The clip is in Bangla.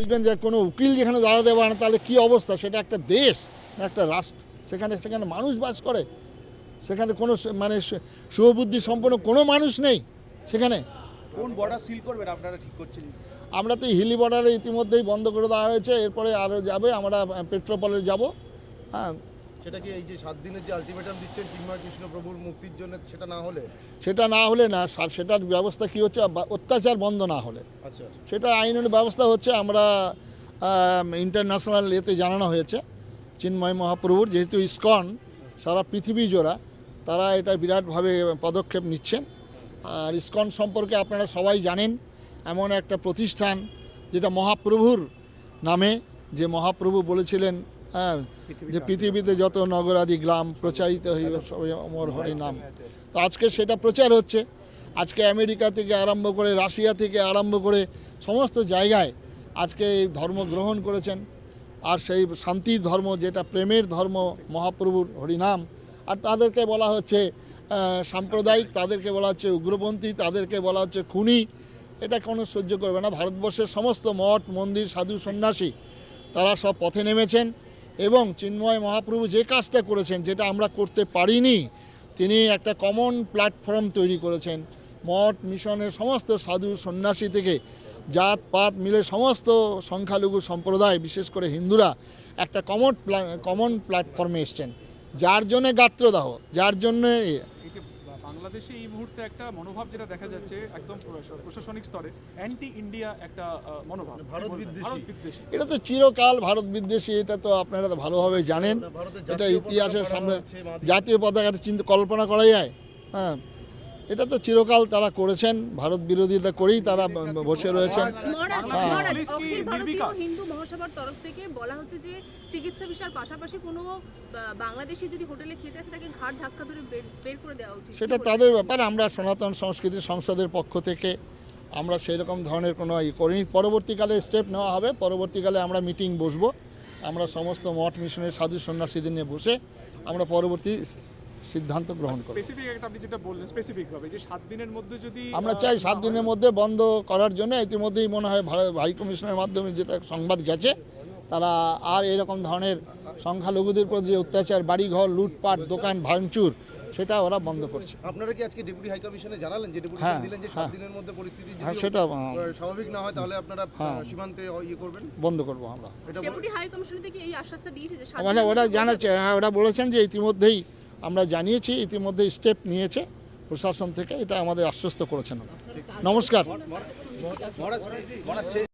বুঝবেন যে কোনো উকিল যেখানে দাঁড়াতে পারে না তাহলে কী অবস্থা? সেটা একটা দেশ একটা রাষ্ট্র। সেখানে সেখানে মানুষ বাস করে। সেখানে কোনো মানে শুভবুদ্ধি সম্পন্ন কোনো মানুষ নেই সেখানে। কোন বর্ডার সিল করবেন? আপনারা ঠিক করছেন। আমরা তো হিলি বর্ডারে ইতিমধ্যেই বন্ধ করে দেওয়া হয়েছে। এরপরে আরও যাবে আমরা পেট্রোপলে যাব। হ্যাঁ সেটা কি এই যে সাত দিনের যে আলটিমেটাম দিচ্ছেন চিন্ময় কৃষ্ণ প্রভুর মুক্তির জন্য সেটা না হলে? সেটা না হলে না সেটার ব্যবস্থা কী হচ্ছে? অত্যাচার বন্ধ না হলে। আচ্ছা সেটা আইনের ব্যবস্থা হচ্ছে আমরা ইন্টারন্যাশনাল এতে জানানো হয়েছে চিন্ময় মহাপ্রভুর যেহেতু ইস্কন সারা পৃথিবী জোড়া তারা এটা বিরাটভাবে পদক্ষেপ নিচ্ছেন। আর ইস্কন সম্পর্কে আপনারা সবাই জানেন এমন একটা প্রতিষ্ঠান যেটা মহাপ্রভুর নামে যে মহাপ্রভু বলেছিলেন হ্যাঁ যে পৃথিবীতে যত নগরাদি গ্রাম প্রচারিত হইব সবাই অমর হরি নাম। তো আজকে সেটা প্রচার হচ্ছে। আজকে আমেরিকা থেকে আরম্ভ করে রাশিয়া থেকে আরম্ভ করে সমস্ত জায়গায় আজকে এই ধর্ম গ্রহণ করেছেন। আর সেই শান্তির ধর্ম যেটা প্রেমের ধর্ম মহাপ্রভুর হরিনাম আর তাদেরকে বলা হচ্ছে সাম্প্রদায়িক তাদেরকে বলা হচ্ছে উগ্রপন্থী তাদেরকে বলা হচ্ছে খুনি। এটা কোনো সহ্য করবে না। ভারতবর্ষের সমস্ত মঠ মন্দির সাধু সন্ন্যাসী তারা সব পথে নেমেছেন। এবং চিন্ময় মহাপ্রভু যে কাজটা করেছেন, যেটা আমরা করতে পারিনি, তিনি একটা কমন প্ল্যাটফর্ম তৈরি করেছেন। মঠ, মিশনের সমস্ত সাধু সন্ন্যাসী থেকে জাত, পাত মিলে সমস্ত সংখ্যালঘু সম্প্রদায়, বিশেষ করে হিন্দুরা, একটা কমন কমন প্ল্যাটফর্মে এসছেন। যার জন্যে গাত্রদাহ, যার জন্যে বাংলাদেশে এই মুহূর্তে একটা মনোভাব যেটা দেখা যাচ্ছে একদম প্রশাসনিক স্তরে অ্যান্টি ইন্ডিয়া একটা আহ, মনোভাব। ভারত বিদ্বেষী। এটা তো চিরকাল ভারত বিদ্বেষী এটা তো আপনারা তো ভালোভাবে জানেন। এটা ইতিহাসের সামনে জাতীয় পতাকার চিন্তা কল্পনা করা যায়। হ্যাঁ। এটা তো চিরকাল তারা করেছেন ভারত বিরোধিতা করেই তারা বসে রয়েছেন। হ্যাঁ। মহারাজ পুলিশ কি অখিল ভারতীয় নির্বিকার? হিন্দু মহাসভার তরফ থেকে বলা হচ্ছে যে চিকিৎসা বিষয়ের পাশাপাশি কোনো বাংলাদেশি যদি হোটেলে খেতে আসে তাকে ঘাট ধাক্কা ধরে বের- বের করে দেওয়া উচিত। সেটা তাদের ব্যাপার আমরা সনাতন সংস্কৃতি সংসদের পক্ষ থেকে আমরা সেই রকম ধরনের কোনো ই করিনি। পরবর্তীকালে স্টেপ নেওয়া হবে পরবর্তীকালে আমরা মিটিং বসবো। আমরা সমস্ত মঠ মিশনের সাধু সন্ন্যাসীদের নিয়ে বসে আমরা পরবর্তী সিদ্ধান্ত গ্রহণ করব। স্পেসিফিক একটা আপনি যেটা বললেন স্পেসিফিক ভাবে যে সাত দিনের মধ্যে যদি আমরা চাই সাত দিনের মধ্যে বন্ধ করার জন্য ইতিমধ্যেই মনে হয় হাই কমিশনের মাধ্যমে যেটা সংবাদ গেছে তারা আর এরকম ধরনের সংখ্যালঘুদের প্রতি যে অত্যাচার বাড়িঘর লুটপাট দোকান ভাঙচুর সেটা ওরা বন্ধ করছে। আপনারা কি আজকে ডেপুটি হাই কমিশনে জানালেন যে ডেপুটি হ্যাঁ, দিলেন যে সাত হ্যাঁ। দিনের মধ্যে পরিস্থিতি হ্যাঁ যদি সেটা স্বাভাবিক না হয় তাহলে আপনারা হ্যাঁ। সীমান্তে ইয়ে করবেন? বন্ধ করব আমরা। ডেপুটি হাই কমিশন থেকে এই আশ্বাসটা দিয়েছে যে সাত মানে দিনের ওরা মধ্যে জানাচ্ছে হ্যাঁ ওরা বলেছেন যে ইতিমধ্যেই আমরা জানিয়েছি ইতিমধ্যে স্টেপ নিয়েছে প্রশাসন থেকে এটা আমাদের আশ্বস্ত করেছেন। নমস্কার